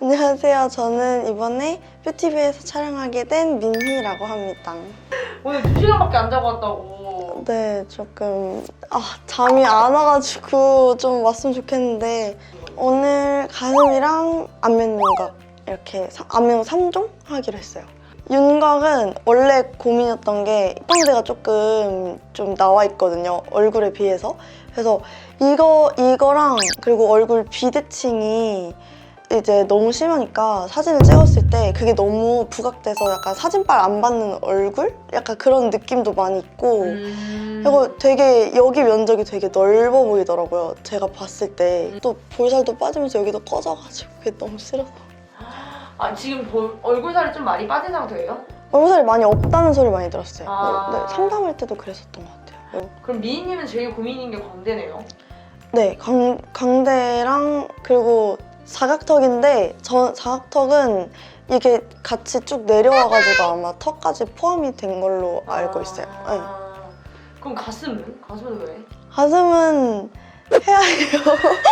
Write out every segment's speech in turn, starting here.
안녕하세요. 저는 이번에 뷰티비에서 촬영하게 된 민희라고 합니다. 오늘 2시간밖에 안 자고 왔다고. 네, 조금 아, 잠이 안 와가지고 좀 왔으면 좋겠는데 오늘 가슴이랑 안면 윤곽 이렇게 사- 안면 3종 하기로 했어요. 윤곽은 원래 고민이었던 게 입방대가 조금 좀 나와 있거든요. 얼굴에 비해서. 그래서 이거 이거랑 그리고 얼굴 비대칭이 이제 너무 심하니까 사진을 찍었을 때 그게 너무 부각돼서 약간 사진빨 안 받는 얼굴? 약간 그런 느낌도 많이 있고 음. 이거 되게 여기 면적이 되게 넓어 보이더라고요. 제가 봤을 때 또 볼살도 빠지면서 여기도 꺼져가지고 그게 너무 싫어서 아, 지금 볼- 얼굴 살이 좀 많이 빠진 상태예요? 얼굴살이 많이 없다는 소리 많이 들었어요. 아. 어, 네, 상담할 때도 그랬었던 것 같아요. 그럼 미희님은 제일 고민인 게 광대네요. 네, 강, 강대랑 그리고 사각턱인데 저 사각턱은 이게 같이 쭉 내려와가지고 아마 턱까지 포함이 된 걸로 알고 있어요. 네. 아, 그럼 가슴은? 가슴은 왜? 가슴은 해야 해요.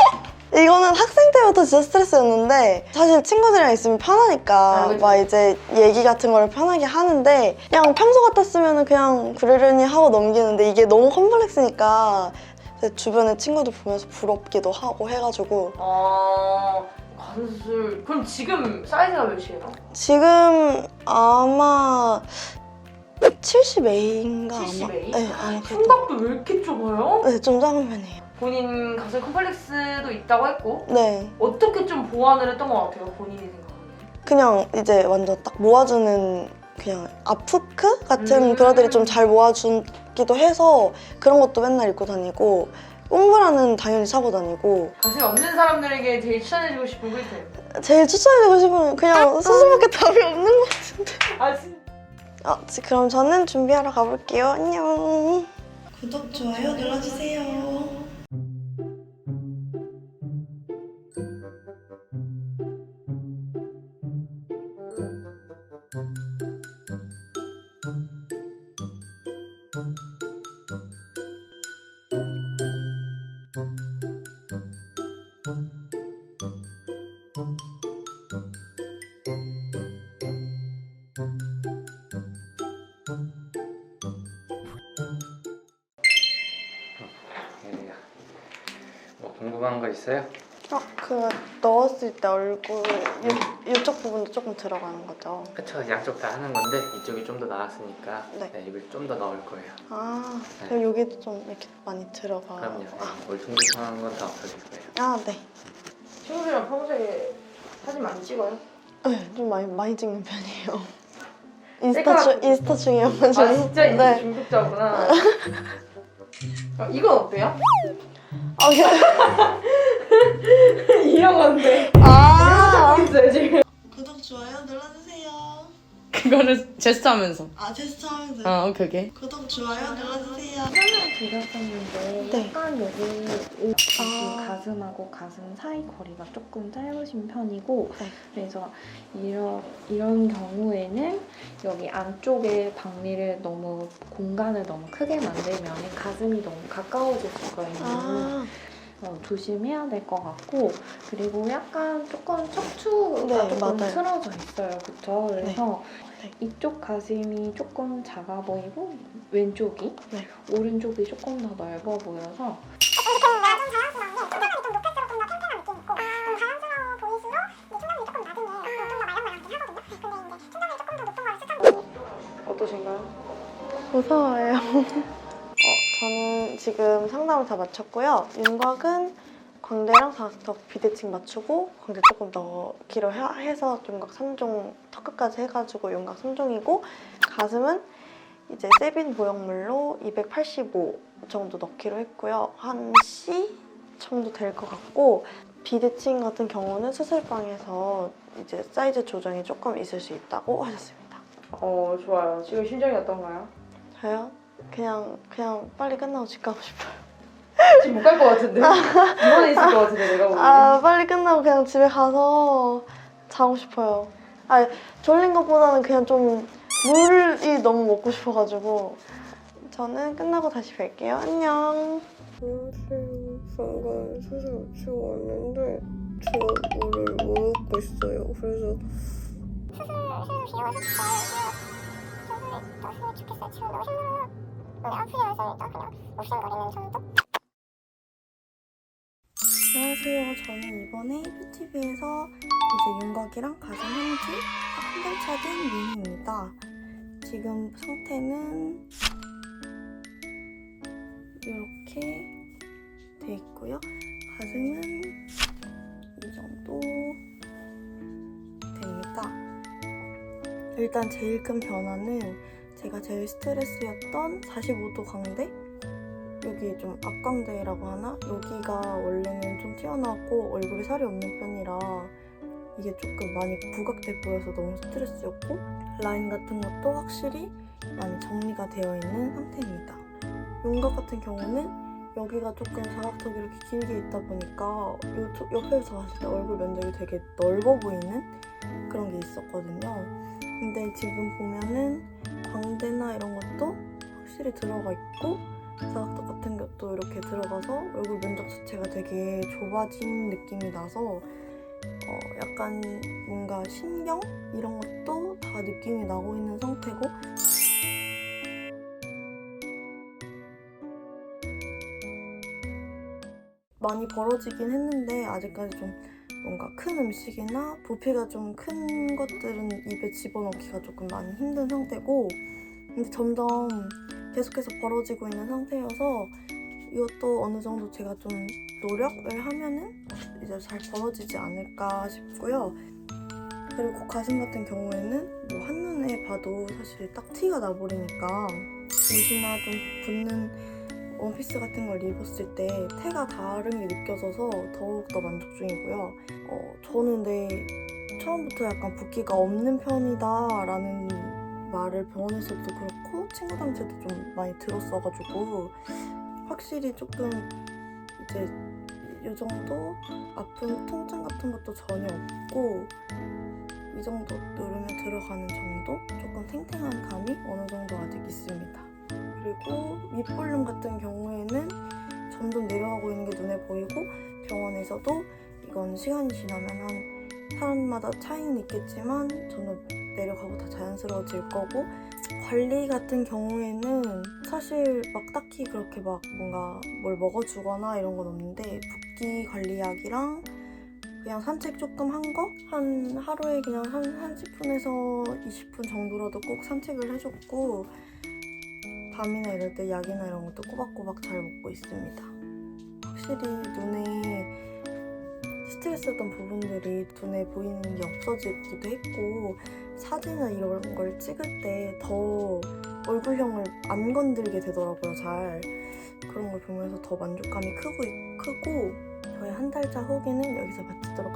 이거는 학생 때부터 진짜 스트레스였는데 사실 친구들이랑 있으면 편하니까 아, 그치. 막 이제 얘기 같은 걸 편하게 하는데 그냥 평소 같았으면 그냥 그러려니 하고 넘기는데 이게 너무 컴플렉스니까 제 주변에 친구들 보면서 부럽기도 하고 해가지고 아, 가슴 수술. 그럼 지금 사이즈가 몇이에요? 지금 아마 70A인가 아마 70A? 네, 아마 그랬던 흉곽도 왜 이렇게 좁아요? 네, 좀 작은 편이에요 본인 가슴 컴플렉스도 있다고 했고 네 어떻게 좀 보완을 했던 것 같아요? 본인이 생각하기에. 그냥 이제 완전 딱 모아주는 그냥 아프크 같은 음. 브라들이 좀 잘 모아주 기도 해서 그런 것도 맨날 입고 다니고 뽕브라는 당연히 사고 다니고. 가슴이 없는 사람들에게 제일 추천해주고 싶은 꿀템. 제일 추천해주고 싶은 그냥 수술밖에 답이 없는 거아 진짜. 아, 지- 그럼 저는 준비하러 가볼게요. 안녕. 구독 좋아요 눌러주세요 궁금한 거 있어요? 어, 그 넣었을 때 얼굴 이, 이쪽 부분도 조금 들어가는 거죠 그쵸 양쪽 다 하는 건데 이쪽이 좀 더 나았으니까 네. 네, 입을 좀 더 넣을 거예요. 아 네. 그럼 여기도 좀 이렇게 많이 들어가 그럼요. 아, 네, 울퉁불퉁한 건 다 없어질 거예요. 아 네. 친구들이랑 평소에 사진 많이 찍어요? 네, 좀 많이 많이 찍는 편이에요. 인스타 셀카 중 인스타 중이어가지고. 아 진짜 인스 네. 중독자구나. 어, 이건 어때요? 아, 그- 이런 건데. 아. 있어요 지금. 구독 좋아요 눌러주세요. 그거를 제스처하면서. 아 제스처하면서. 어, 그게. 구독 좋아요 눌러주세요. 드렸었는데 네. 약간 여기 이 아. 가슴하고 가슴 사이 거리가 조금 짧으신 편이고 네. 그래서 이런 이런 경우에는 여기 안쪽에 박리를 너무 공간을 너무 크게 만들면 가슴이 너무 가까워질 수가 있는 아 어, 조심해야 될 것 같고 그리고 약간 조금 척추가 네, 조금 맞아요. 틀어져 있어요, 그렇죠? 그래서 네. 이쪽 가슴이 조금 작아 보이고 왼쪽이 네. 오른쪽이 조금 더 넓어 보여서 어떠신가요? 무서워요. 지금 상담을 다 마쳤고요. 윤곽은 광대랑 사각턱 비대칭 맞추고 광대 조금 더 길어 해- 해서 윤곽 3종 턱 끝까지 해가지고 윤곽 3종이고 가슴은 이제 세빈 보형물로 285 정도 넣기로 했고요. 한 C 정도 될 것 같고 비대칭 같은 경우는 수술방에서 이제 사이즈 조정이 조금 있을 수 있다고 하셨습니다. 어 좋아요. 지금 심정이 어떤가요? 저요? 그냥 그냥 빨리 끝나고 집 가고 싶어요. 지금 못 갈 것 같은데. 이번에 있을 것 같은데 내가 보기엔. 아 빨리 끝나고 그냥 집에 가서 자고 싶어요. 아 졸린 것보다는 그냥 좀 물이 너무 먹고 싶어가지고 저는 끝나고 다시 뵐게요. 안녕. 안녕하세요. 방금 수술 마치고 왔는데 제가 물을 못 먹고 있어요. 그래서 안녕하세요. 저는 이번에 뷰티비에서 이제 윤곽이랑 가슴 현지 한달 차된 미니입니다. 지금 상태는 이렇게 돼 있고요. 가슴은 이 정도 됩니다. 일단 제일 큰 변화는 제가 제일 스트레스였던 45도 광대 여기 좀 앞광대라고 하나? 여기가 원래는 좀 튀어나왔고 얼굴에 살이 없는 편이라 이게 조금 많이 부각돼 보여서 너무 스트레스였고 라인 같은 것도 확실히 많이 정리가 되어 있는 상태입니다. 윤곽 같은 경우는 여기가 조금 사각턱이 이렇게 길게 있다 보니까 옆에서 봤을 때 얼굴 면적이 되게 넓어 보이는 그런 게 있었거든요. 근데 지금 보면은 광대나 이런 것도 확실히 들어가 있고 사각턱 같은 것도 이렇게 들어가서 얼굴 면적 자체가 되게 좁아진 느낌이 나서 어, 약간 뭔가 신경 이런 것도 다 느낌이 나고 있는 상태고. 많이 벌어지긴 했는데 아직까지 좀 뭔가 큰 음식이나 부피가 좀 큰 것들은 입에 집어넣기가 조금 많이 힘든 상태고 근데 점점 계속해서 벌어지고 있는 상태여서 이것도 어느 정도 제가 좀 노력을 하면은 이제 잘 벌어지지 않을까 싶고요. 그리고 가슴 같은 경우에는 뭐 한눈에 봐도 사실 딱 티가 나버리니까 옷이나 좀 붙는 원피스 같은 걸 입었을 때 태가 다른 게 느껴져서 더욱더 만족 중이고요. 어, 저는 근데 처음부터 약간 붓기가 없는 편이다라는 말을 병원에서도 그렇고 친구들한테도 좀 많이 들었어가지고 확실히 조금 이제 이 정도 아픈 통증 같은 것도 전혀 없고 이 정도 누르면 들어가는 정도 조금 탱탱한 감이 어느 정도 아직 있습니다. 그리고 윗볼륨 같은 경우에는 점점 내려가고 있는 게 눈에 보이고 병원에서도 이건 시간이 지나면 한 사람마다 차이는 있겠지만 점점 내려가고 다 자연스러워질 거고 관리 같은 경우에는 사실 막 딱히 그렇게 막 뭔가 뭘 먹어주거나 이런 건 없는데 붓기 관리약이랑 그냥 산책 조금 한 거? 한 하루에 그냥 한, 한 10분에서 20분 정도라도 꼭 산책을 해줬고 밤이나 이럴 때 약이나 이런 것도 꼬박꼬박 잘 먹고 있습니다. 확실히 눈에 스트레스였던 부분들이 눈에 보이는 게 없어지기도 했고 사진이나 이런 걸 찍을 때 더 얼굴형을 안 건들게 되더라고요 잘 그런 걸 보면서 더 만족감이 크고 크고 저의 한 달 차 후기는 여기서 마치도록.